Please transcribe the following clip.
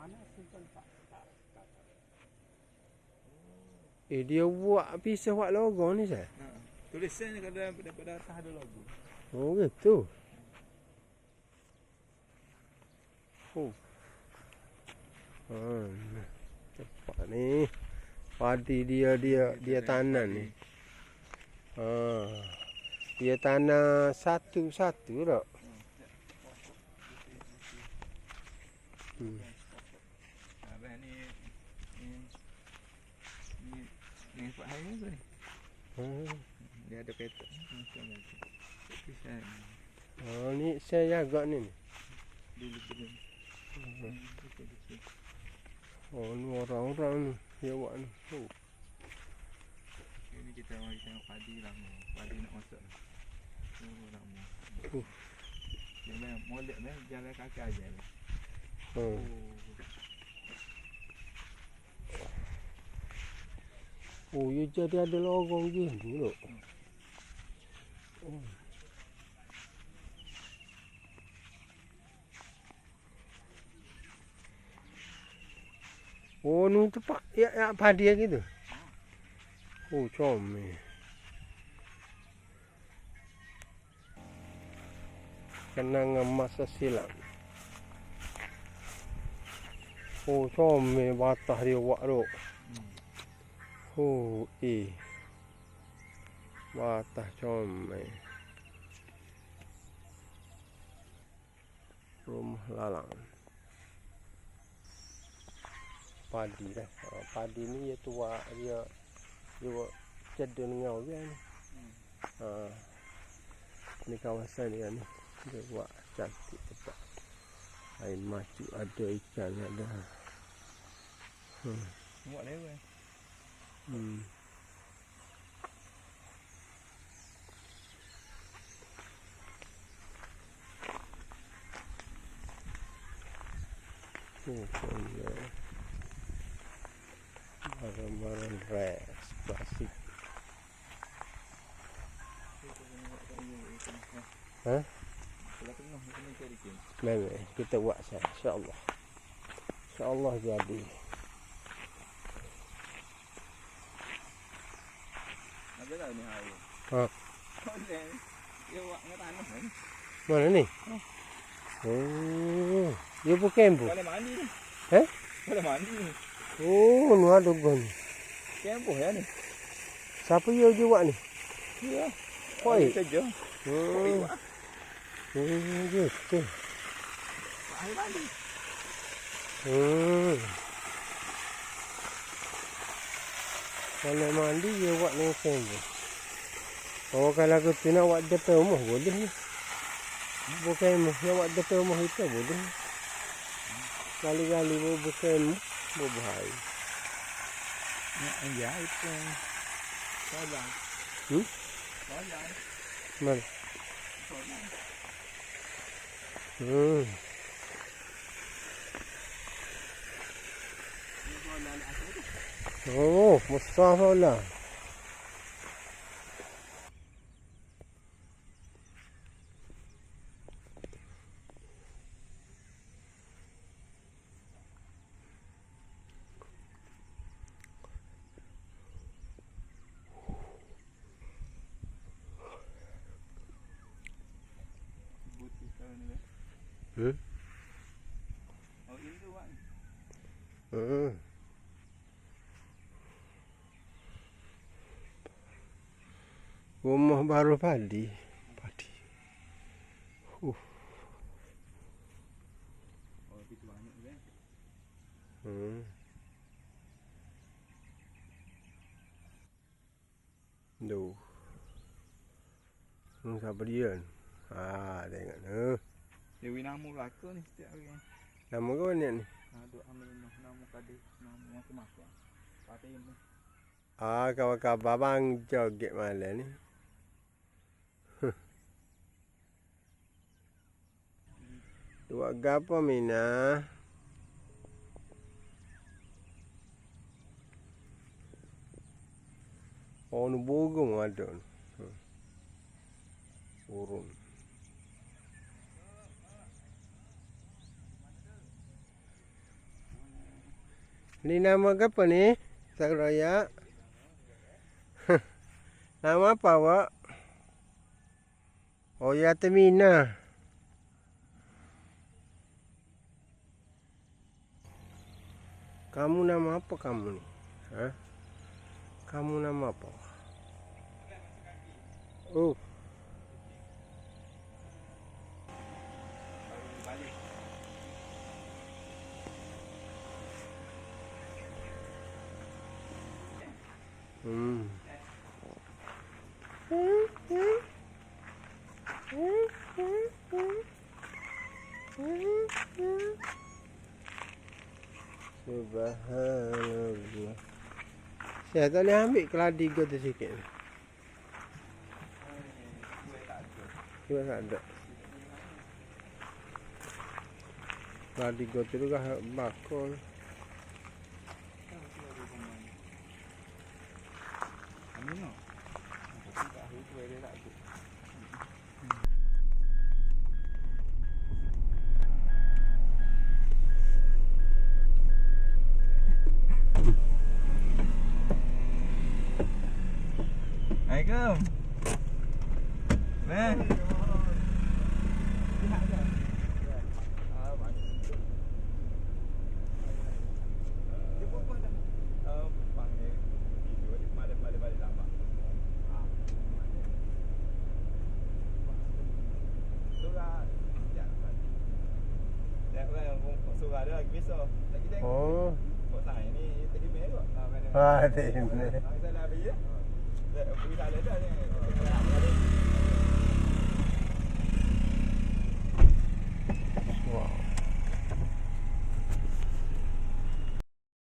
Mana simpan tak? Tak. tak. Eh dia buat pisah buat logo ni saya. Ha. Tulisan kalau daripada atas ada logo. Oh gitu. Oh. Ha. Cepat ni. Padi dia dia dia tanam ni. Ha. Dia tanam satu-satu tak? Hmm. Abang ni ni ni ni buat hari tu ni. Ha. Dia ada peta. Macam ni. Oh ni saya jaga ni. Dulu dulu. Hmm. Oh ni orang-orang ni. Dia buat ni. Oh. Ini kita mari tengok padi lama. Padi nak masak. Oh lama. Uh. Dia main molek main jalan kaki aja. ni. Oh. Oh, ya jadi ada lorong gini loh. Oh. Oh, ni tempat ya, ya padi gitu. Oh, comel. Kenangan masa silam. Oh, comel batah dia buat tu. Oh, eh. Batah comel. Rumah lalang. Padi. Ha, padi ni dia tua dia dia buat cedera ngau kan. Ha. Ni kawasan dia ni. Dia buat cantik tempat. Air macu ada ikan ada. Buat. Hmm. Oh, punya barang-barang res plastik. Ha? Kita buat saya insya-Allah. Insya-Allah jadi. Ada tak ni hari? Ha. Boleh. Dia buat dengan tanah kan. Mana ni? Oh, dia bukan bu. Boleh mandi ni. Eh? Boleh mandi ni. Oh, nu ada gon. Kempoh ya ni. Siapa dia je buat ni? Ya. Hoi. Kerja. Hmm. Hmm, gitu. Air mandi. Hmm. Kalau mandi dia buat ni semua. Oh kalau kita nak buat depan rumah boleh ni. Bukan rumah, nak buat depan rumah kita boleh. Kali-kali pun bukan rumah, berbahaya. Ya itu. Soalnya. Hmm? Soalnya. Mana? Soalnya. Hmm. Oh, Mustafa lah. Buti sekarang ni. eh. Hmm? Oh ini tu buat ni. Rumah baru padi. Padi. Oh itu banyak ni. eh. Hmm. Duh. Hmm, siapa dia? Ah, tengok tu. Dewi nama belaka ni setiap hari. Nama kau ni ni? Ha duk ambil nama nama kade nama macam-macam. Pakai ni. Ah, kawan-kawan babang joget malam ni. Buat gapo Mina? Oh, burung ada ni. Hmm. Ni nama apa ni? Tak raya. nama apa awak? Oh ya Temina. Kamu nama apa kamu ni? Ha? Kamu nama apa? Oh, hmm. Subhanallah. Saya tak boleh ambil keladi kau tu sikit. Gue tak ada. Keladi kau tu juga bakul. Amin Assalamualaikum. Ben. Oh. Oh, tak ini tadi merah. Ah, ya. Dah beli dah ada ni. Dễ vui ra.